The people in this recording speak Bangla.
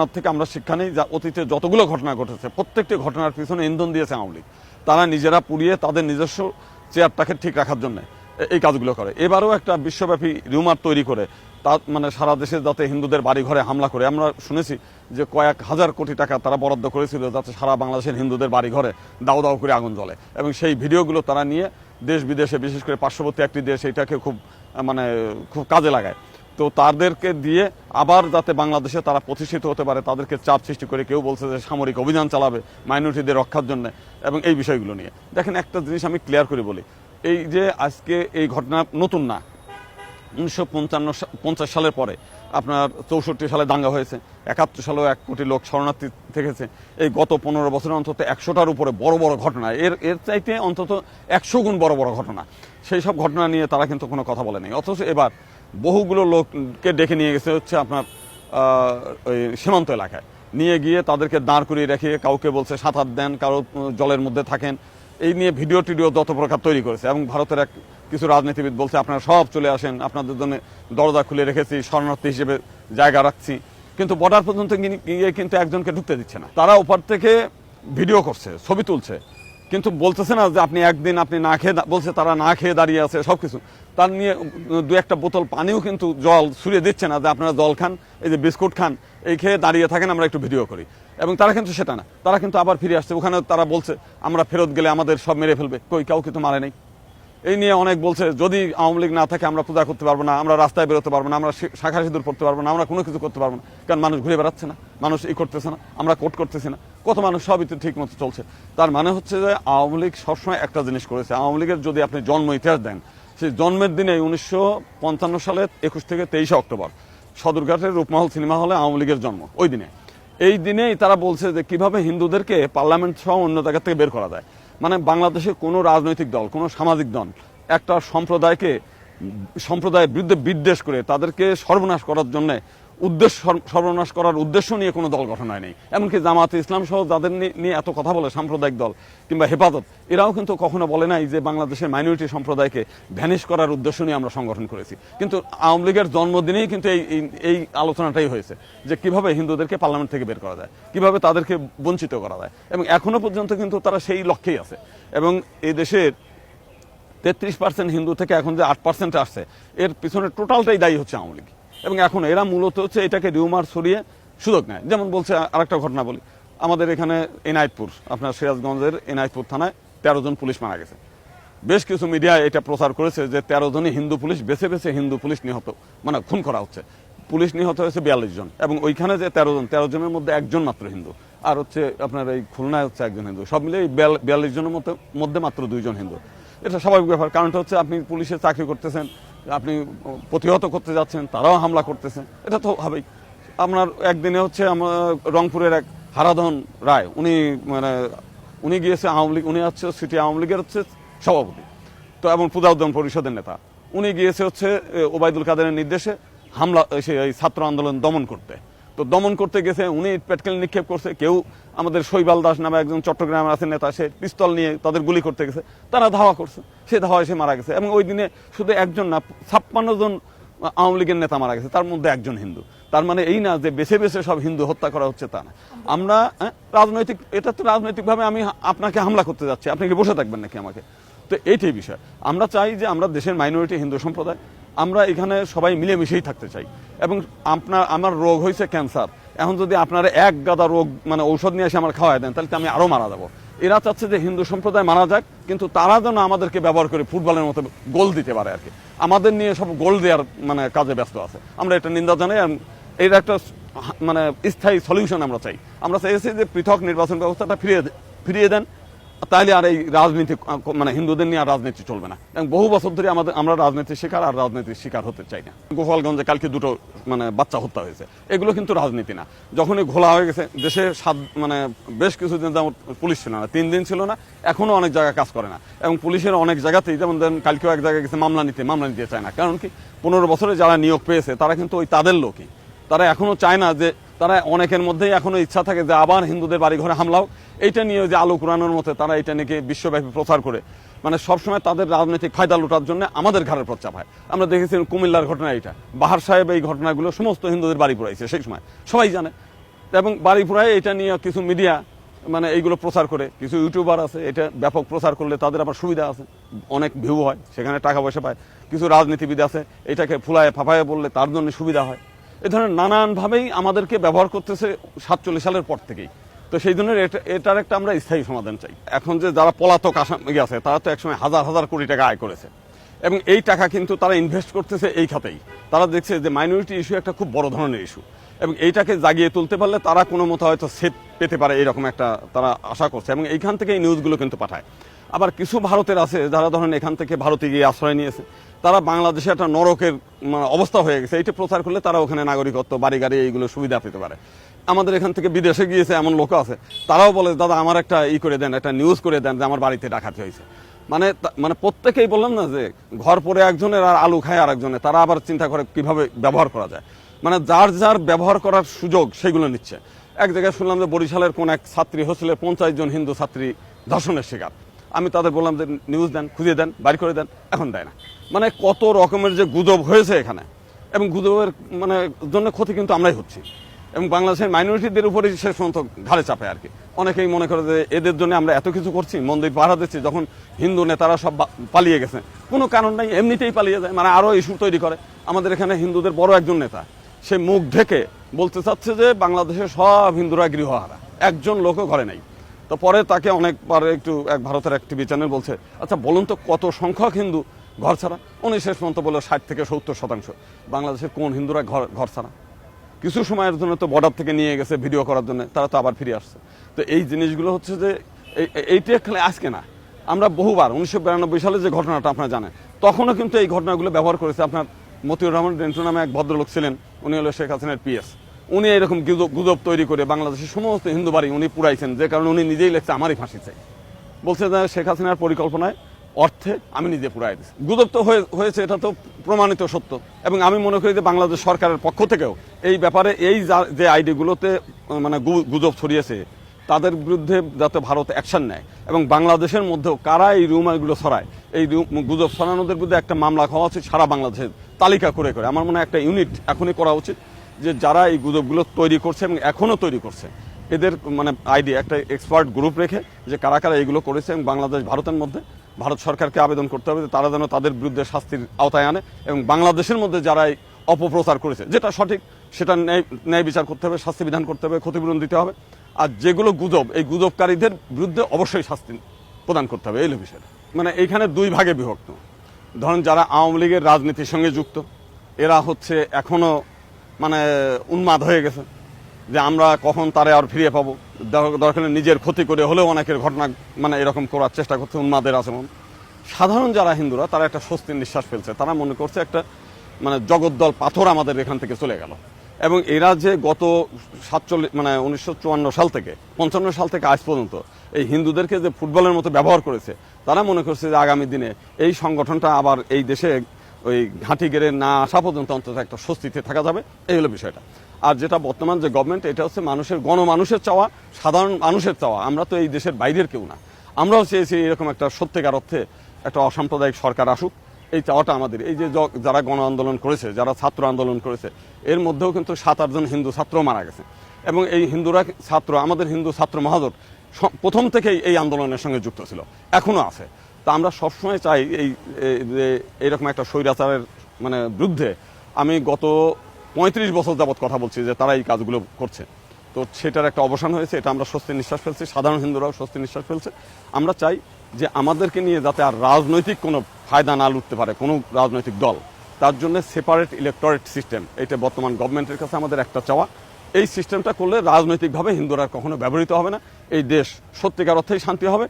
তার থেকে আমরা শিক্ষা নেই, যা অতীতে যতগুলো ঘটনা ঘটেছে, প্রত্যেকটি ঘটনার পিছনে ইন্ধন দিয়েছে আওয়ামী লীগ। তারা নিজেরা পুড়িয়ে তাদের নিজস্ব চেয়ারটাকে ঠিক রাখার জন্য এই কাজগুলো করে। এবারও একটা বিশ্বব্যাপী রিউমার তৈরি করে, তা মানে সারা দেশে যাতে হিন্দুদের বাড়ি ঘরে হামলা করে। আমরা শুনেছি যে কয়েক হাজার কোটি টাকা তারা বরাদ্দ করেছিল যাতে সারা বাংলাদেশের হিন্দুদের বাড়ি ঘরে দাও দাও করে আগুন জ্বলে। এবং সেই ভিডিওগুলো তারা নিয়ে দেশ বিদেশে বিশেষ করে পার্শ্ববর্তী একটি দেশ, এটাকে খুব মানে খুব কাজে লাগায়। তো তাদেরকে দিয়ে আবার যাতে বাংলাদেশে তারা প্রতিষ্ঠিত হতে পারে, তাদেরকে চাপ সৃষ্টি করে কেউ বলছে যে সামরিক অভিযান চালাবে মাইনরিটিদের রক্ষার জন্য এবং এই বিষয়গুলো নিয়ে। দেখেন একটা জিনিস আমি ক্লিয়ার করে বলি। এই যে আজকে এই ঘটনা নতুন না, উনিশশো পঞ্চান্ন পঞ্চাশ সালের পরে আপনার চৌষট্টি সালে দাঙ্গা হয়েছে, একাত্তর সালেও এক কোটি লোক শরণার্থী থেকেছে। এই গত পনেরো বছরে অন্তত একশোটার উপরে বড় বড় ঘটনা, এর এর চাইতে অন্তত একশো গুণ বড় বড় ঘটনা। সেই সব ঘটনা নিয়ে তারা কিন্তু কোনো কথা বলে বলেনি অথচ এবার বহুগুলো লোককে ডেকে নিয়ে গেছে হচ্ছে আপনার ওই সীমান্ত এলাকায়। নিয়ে গিয়ে তাদেরকে দাঁড় করিয়ে রেখে কাউকে বলছে সাঁতার দেন, কারও জলের মধ্যে থাকেন। এই নিয়ে ভিডিও টিডিও যত প্রকার তৈরি করেছে এবং ভারতের এক কিছু রাজনীতিবিদ বলছে, আপনারা সব চলে আসেন, আপনাদের জন্য দরজা খুলে রেখেছি, শরণার্থী হিসেবে জায়গা রাখছি। কিন্তু বর্ডার পর্যন্ত গিয়ে- কিন্তু একজনকে ঢুকতে দিচ্ছে না। তারা ওপার থেকে ভিডিও করছে, ছবি তুলছে। কিন্তু বলতেছে না যে আপনি একদিন আপনি না খেয়ে বলছে তারা না খেয়ে দাঁড়িয়ে আছে সব কিছু তার নিয়ে দু একটা বোতল পানিও কিন্তু জল ছুড়ে দিচ্ছে না যে আপনারা জল খান, এই যে বিস্কুট খান, এই খেয়ে দাঁড়িয়ে থাকেন, আমরা একটু ভিডিও করি। এবং তারা কিন্তু সেটা না। তারা কিন্তু আবার ফিরে আসছে। ওখানে তারা বলছে, আমরা ফেরত গেলে আমাদের সব মেরে ফেলবে। কই কাউকে তো মারে নেই? এই নিয়ে অনেক বলছে, যদি আওয়ামী লীগ না থাকে, আমরা পূজা করতে পারব না, আমরা রাস্তায় বেরোতে পারব না, আমরা শাখা সিঁদুর পড়তে পারব না, আমরা কোনো কিছু করতে পারব না। কারণ মানুষ ঘুরে বেড়াচ্ছে না? মানুষ এই করতেছে না? আমরা কোর্ট করতেছি না? কত মানুষ সবই তো ঠিক মতো চলছে। তার মানে হচ্ছে যে আওয়ামী লীগ সবসময় একটা জিনিস করেছে। আওয়ামী লীগের যদি আপনি জন্ম ইতিহাস দেন, সেই জন্মের দিনে উনিশশো পঞ্চান্ন সালের একুশ থেকে তেইশে অক্টোবর, সদরঘাটের রূপমহল সিনেমা হলে আওয়ামী লীগের জন্ম, ওই দিনে। এই দিনেই তারা বলছে যে কীভাবে হিন্দুদেরকে পার্লামেন্ট সহ অন্য জায়গা থেকে বের করা যায়। মানে বাংলাদেশে কোনো রাজনৈতিক দল, কোনো সামাজিক দল, একটা সম্প্রদায়কে, সম্প্রদায়ের বিরুদ্ধে বিদ্বেষ করে তাদেরকে সর্বনাশ করার জন্য উদ্দেশ্য সর্বনাশ করার উদ্দেশ্য নিয়ে কোনো দল গঠন হয়নি। এমনকি জামাতে ইসলাম সহ যাদের নিয়ে এত কথা বলে সাম্প্রদায়িক দল কিংবা হেফাজত, এরাও কিন্তু কখনো বলে নাই যে বাংলাদেশের মাইনরিটি সম্প্রদায়কে ভ্যানিশ করার উদ্দেশ্য নিয়ে আমরা সংগঠন করেছি। কিন্তু আওয়ামী লীগের জন্মদিনেই কিন্তু এই, এই- আলোচনাটাই হয়েছে যে কীভাবে হিন্দুদেরকে পার্লামেন্ট থেকে বের করা যায়, কীভাবে তাদেরকে বঞ্চিত করা যায় এবং এখনও পর্যন্ত কিন্তু তারা সেই লক্ষ্যেই আছে এবং এই দেশের তেত্রিশ পার্সেন্ট হিন্দু থেকে এখন যে আট পার্সেন্ট আসছে, এর পিছনে টোটালটাই দায়ী হচ্ছে আওয়ামী লীগ। এবং এখন এরা মূলত হচ্ছে এটাকে রিউমার ছড়িয়ে সুযোগ নেয়। যেমন বলছে আরেকটা ঘটনা বলি। আমাদের এখানে এনায়তপুর, আপনার সিরাজগঞ্জের এনায়তপুর থানায় তেরো জন পুলিশ মারা গেছে। বেশ কিছু মিডিয়া এটা প্রচার করেছে যে তেরো জনই হিন্দু পুলিশ, বেছে বেছে হিন্দু পুলিশ নিহত মানে খুন করা হচ্ছে। পুলিশ নিহত হয়েছে বিয়াল্লিশ জন এবং ওইখানে যে তেরো জন, তেরো জনের মধ্যে একজন মাত্র হিন্দু। আর হচ্ছে আপনার এই খুলনায় হচ্ছে একজন হিন্দু। সব মিলে বিয়াল্লিশ জনের মধ্যে মধ্যে মাত্র দুইজন হিন্দু। এটা স্বাভাবিক ব্যাপার, কারণটা হচ্ছে আপনি পুলিশে চাকরি করতেছেন আপনি প্রতিহত করতে যাচ্ছেন, তারাও হামলা করতেছেন এটা তো হবেই। আপনার একদিনে হচ্ছে আমার রংপুরের এক হারাধন রায়, উনি মানে উনি গিয়েছে আওয়ামী লীগ, উনি হচ্ছে সিটি আওয়ামী লীগের হচ্ছে সভাপতি। তো এবং পূজা উদ্যান পরিষদের নেতা। উনি গিয়েছে হচ্ছে ওবায়দুল কাদেরের নির্দেশে হামলা, সে, এই ছাত্র আন্দোলন দমন করতে। তো দমন করতে গেছে উনি পেটকেল নিক্ষেপ করছে কেউ আমাদের শৈবাল দাস নামে একজন চট্টগ্রামের আছে নেতা সে পিস্তল নিয়ে তাদের গুলি করতে গেছে তারা ধাওয়া করছে সে ধাওয়ায় সে মারা গেছে এবং ওই দিনে শুধু একজন না ছাপ্পান্ন জন আওয়ামী লীগের নেতা মারা গেছে তার মধ্যে একজন হিন্দু। তার মানে এই না যে বেছে বেছে সব হিন্দু হত্যা করা হচ্ছে তা না। আমরা হ্যাঁ, রাজনৈতিক এটা তো রাজনৈতিকভাবে আমি আপনাকে হামলা করতে যাচ্ছি আপনি কি বসে থাকবেন নাকি আমাকে? তো এইটাই বিষয়। আমরা চাই যে আমরা দেশের মাইনরিটি হিন্দু সম্প্রদায় আমরা এখানে সবাই মিলেমিশেই থাকতে চাই। এবং আপনার, আমার রোগ হয়েছে ক্যান্সার। এখন যদি আপনারা এক গাদা রোগ মানে ঔষধ নিয়ে এসে আমার খাওয়াই দেন, তাহলে আমি আরও মারা যাব। এরা চাচ্ছে যে হিন্দু সম্প্রদায় মারা যাক, কিন্তু তারা যেন আমাদেরকে ব্যবহার করে ফুটবলের মতো গোল দিতে পারে আর কি। আমাদের নিয়ে সব গোল দেওয়ার মানে কাজে ব্যস্ত আছে। আমরা এটা নিন্দা জানাই এর একটা মানে স্থায়ী সলিউশন আমরা চাই। আমরা চাইছি যে পৃথক নির্বাচন ব্যবস্থাটা ফিরিয়ে ফিরিয়ে দেন। তাহলে আর এই রাজনীতি মানে হিন্দুদের নিয়ে আর রাজনীতি চলবে না। এবং বহু বছর ধরে আমাদের, আমরা রাজনীতির শিকার আর রাজনীতির শিকার হতে চাই না। গোপালগঞ্জে কালকে দুটো মানে বাচ্চা হত্যা হয়েছে। এগুলো কিন্তু রাজনীতি না। যখনই ঘোলা হয়ে গেছে, দেশে সাত মানে বেশ কিছুদিন যেমন পুলিশ ছিল না। তিন দিন ছিল না এখনও অনেক জায়গায় কাজ করে না। এবং পুলিশের অনেক জায়গাতেই, যেমন ধরেন কালকেও এক জায়গায় গেছে, মামলা নিতে মামলা নিতে চায় না। কারণ কি, পনেরো বছরে যারা নিয়োগ পেয়েছে, তারা কিন্তু ওই তাদের লোকই। তারা এখনও চায় না যে তারা অনেকের মধ্যেই এখনও ইচ্ছা থাকে যে আবার হিন্দুদের বাড়ি ঘরে হামলা হোক। এইটা নিয়ে যে আলো কুরানোর মতো তারা এটা নিয়ে বিশ্বব্যাপী প্রচার করে। মানে সবসময় তাদের রাজনৈতিক ফায়দা লুটার জন্য আমাদের ঘরের প্রচার হয়। আমরা দেখেছি কুমিল্লার ঘটনা এটা বাহার সাহেব এই ঘটনাগুলো সমস্ত হিন্দুদের বাড়ি পড়াইছে সেই সময়। সবাই জানে। এবং বাড়িপুরায় এটা নিয়ে কিছু মিডিয়া মানে এইগুলো প্রচার করে। কিছু ইউটিউবার আছে, এটা ব্যাপক প্রচার করলে তাদের আবার সুবিধা আছে। অনেক ভিউ হয়, সেখানে টাকা পয়সা পায়। কিছু রাজনীতিবিদ আছে, এটাকে ফুলায় ফাফায় বললে তার জন্য সুবিধা হয়। এ ধরনের নানানভাবেই আমাদেরকে ব্যবহার করতেছে সাতচল্লিশ সালের পর থেকেই। তো সেই জন্য এটার একটা আমরা স্থায়ী সমাধান চাই। এখন যে যারা পলাতক আসামি আছে, তারা তো একসময় হাজার হাজার কোটি টাকা আয় করেছে। এবং এই টাকা কিন্তু তারা ইনভেস্ট করতেছে এই খাতেই। তারা দেখছে যে মাইনরিটি ইস্যু একটা খুব বড় ধরনের ইস্যু এবং এইটাকে জাগিয়ে তুলতে পারলে তারা কোনো মতো হয়তো সেট পেতে পারে এরকম একটা তারা আশা করছে। এবং এইখান থেকে এই নিউজগুলো কিন্তু পাঠায়। আবার কিছু ভারতের আছে যারা ধরেন এখান থেকে ভারতে গিয়ে আশ্রয় নিয়েছে। তারা বাংলাদেশে একটা নরকের মানে অবস্থা হয়ে গেছে। এইটা প্রচার করলে তারা ওখানে নাগরিকত্ব, বাড়ি গাড়ি এইগুলো সুবিধা পেতে পারে। আমাদের এখান থেকে বিদেশে গিয়েছে এমন লোক আছে। তারাও বলে, দাদা, আমার একটা ই করে দেন, একটা নিউজ করে দেন যে আমার বাড়িতে ডাকাতি হয়েছে। মানে মানে প্রত্যেকেই বললাম না যে ঘর পরে একজনের আর আলু খায় আর একজনের তারা আবার চিন্তা করে কীভাবে ব্যবহার করা যায়। মানে যার যার ব্যবহার করার সুযোগ সেগুলো নিচ্ছে। এক জায়গায় শুনলাম যে বরিশালের কোন এক ছাত্রী, হোস্টেলের পঞ্চাশ জন হিন্দু ছাত্রী ধর্ষণের শিকার। আমি তাদের বললাম যে নিউজ দেন, খুঁজে দেন, বাড়ি করে দেন। এখন দেয় না। মানে কত রকমের যে গুজব হয়েছে এখানে। এবং গুজবের মানে জন্য ক্ষতি কিন্তু আমরাই হচ্ছি। এবং বাংলাদেশের মাইনরিটিদের উপরে শেষ পর্যন্ত ঘাড়ে চাপে আর কি। অনেকেই মনে করে যে, এদের জন্য আমরা এত কিছু করছি, মন্দির পাহারা দিচ্ছি, যখন হিন্দু নেতারা সব পালিয়ে গেছে। কোনো কারণ নাই, এমনিতেই পালিয়ে যায়। মানে আরও ইস্যু তৈরি করে। আমাদের এখানে হিন্দুদের বড় একজন নেতা। সে মুখ ঢেকে বলতে চাচ্ছে যে, বাংলাদেশের সব হিন্দুরা গৃহহারা। একজন লোকও ঘরে নাই। তো পরে তাকে অনেকবার একটু এক ভারতের এক টিভি চ্যানেল বলছে আচ্ছা বলুন তো কত সংখ্যক হিন্দু ঘর ছাড়া? উনি শেষ পর্যন্ত বলল, ষাট থেকে সত্তর শতাংশ। বাংলাদেশের কোন হিন্দুরা ঘর ঘর ছাড়া? কিছু সময়ের জন্য তো বর্ডার থেকে নিয়ে গেছে ভিডিও করার জন্য, তারা তো আবার ফিরে আসছে। তো এই জিনিসগুলো হচ্ছে যে, এই- এই- এইটা খালি আজকে না। আমরা বহুবার, উনিশশো বিরানব্বই সালে যে ঘটনাটা আপনারা জানেন, তখনও কিন্তু এই ঘটনাগুলো ব্যবহার করেছে আপনার মতিউর রহমান ডেন্টু নামে এক ভদ্রলোক ছিলেন, উনি হলো শেখ হাসিনার পিএস উনি এরকম গুজব গুজব তৈরি করে বাংলাদেশের সমস্ত হিন্দু বাড়ি উনি পুরাইছেন যে কারণে উনি নিজেই লেখছে, আমারই ফাঁসি চাই। বলছে যে শেখ হাসিনার পরিকল্পনায় অর্থে আমি নিজে পুরাই দিচ্ছি গুজব তো হয়ে- হয়েছে, এটা তো প্রমাণিত সত্য। এবং আমি মনে করি যে বাংলাদেশ সরকারের পক্ষ থেকেও এই ব্যাপারে এই যা- আইডিগুলোতে মানে গুজব ছড়িয়েছে, তাদের বিরুদ্ধে যাতে ভারত অ্যাকশন নেয় এবং বাংলাদেশের মধ্যেও কারা এই রুমারগুলো ছড়ায়, এই গুজব ছড়ানোদের বিরুদ্ধে একটা মামলা হওয়া উচিত সারা বাংলাদেশের তালিকা করে করে। আমার মনে হয় একটা ইউনিট এখনই করা উচিত। যে যারা এই গুজবগুলো তৈরি করছে এবং এখনও তৈরি করছে, এদের মানে আইডি একটা এক্সপার্ট গ্রুপ রেখে যে কারা কারা এইগুলো করেছে এবং বাংলাদেশ, ভারতের মধ্যে ভারত সরকারকে আবেদন করতে হবে যে তারা যেন তাদের বিরুদ্ধে শাস্তির আওতায় আনে এবং বাংলাদেশের মধ্যে যারা এই অপপ্রচার করেছে, যেটা সঠিক সেটা ন্যায় ন্যায় বিচার করতে হবে, শাস্তি বিধান করতে হবে, ক্ষতিপূরণ দিতে হবে। আর যেগুলো গুজব, এই গুজবকারীদের বিরুদ্ধে অবশ্যই শাস্তি প্রদান করতে হবে, এই বিষয়টা। মানে এইখানে দুই ভাগে বিভক্ত। ধরেন যারা আওয়ামী লীগের রাজনীতির সঙ্গে যুক্ত, এরা হচ্ছে এখনও মানে উন্মাদ হয়ে গেছে যে আমরা কখন তারে আর ফিরিয়ে পাবো। দরকার নিজের ক্ষতি করে হলেও অনেকের ঘটনা মানে এরকম করার চেষ্টা করছে, উন্মাদের আচরণ। সাধারণ যারা হিন্দুরা, তারা একটা স্বস্তির নিঃশ্বাস ফেলছে। তারা মনে করছে একটা মানে জগদ্দল পাথর আমাদের এখান থেকে চলে গেল। এবং এরা যে গত সাতচল্লিশ মানে উনিশশো চুয়ান্ন সাল থেকে, পঞ্চান্ন সাল থেকে আজ পর্যন্ত এই হিন্দুদেরকে যে ফুটবলের মতো ব্যবহার করেছে, তারা মনে করছে যে আগামী দিনে এই সংগঠনটা আবার এই দেশে ওই ঘাঁটি গেড়ে না আসা পর্যন্ত অন্তত একটা স্বস্তিতে থাকা যাবে। এই হলো বিষয়টা। আর যেটা বর্তমান যে গভর্নমেন্ট এটা হচ্ছে মানুষের, গণমানুষের চাওয়া, সাধারণ মানুষের চাওয়া। আমরা তো এই দেশের বাইরের কেউ না। আমরাও চেয়েছি এরকম একটা সত্যিকার অর্থে একটা অসাম্প্রদায়িক সরকার আসুক। এই চাওয়াটা আমাদের। এই যে যারা গণ আন্দোলন করেছে, যারা ছাত্র আন্দোলন করেছে, এর মধ্যেও কিন্তু সাত আটজন হিন্দু ছাত্র মারা গেছে। এবং এই হিন্দুরা ছাত্র, আমাদের হিন্দু ছাত্র মহাজোট প্রথম থেকেই এই আন্দোলনের সঙ্গে যুক্ত ছিল। এখনও আছে। তা আমরা সবসময় চাই এই এইরকম একটা স্বৈরাচারের মানে বিরুদ্ধে আমি গত পঁয়ত্রিশ বছর যাবৎ কথা বলছি যে তারা এই কাজগুলো করছে। তো সেটার একটা অবসান হয়েছে, এটা আমরা স্বস্তি নিঃশ্বাস ফেলছি, সাধারণ হিন্দুরাও স্বস্তি নিঃশ্বাস ফেলছে। আমরা চাই যে আমাদেরকে নিয়ে যাতে আর রাজনৈতিক কোনো ফায়দা না লুটতে পারে কোনো রাজনৈতিক দল। তার জন্য সেপারেট ইলেকটরেট সিস্টেম এটা বর্তমান গভর্নমেন্টের কাছে আমাদের একটা চাওয়া। এই সিস্টেমটা করলে রাজনৈতিকভাবে হিন্দুরা কখনো ব্যবহৃত হবে না। এই দেশ সত্যিকার অর্থেই শান্তি হবে।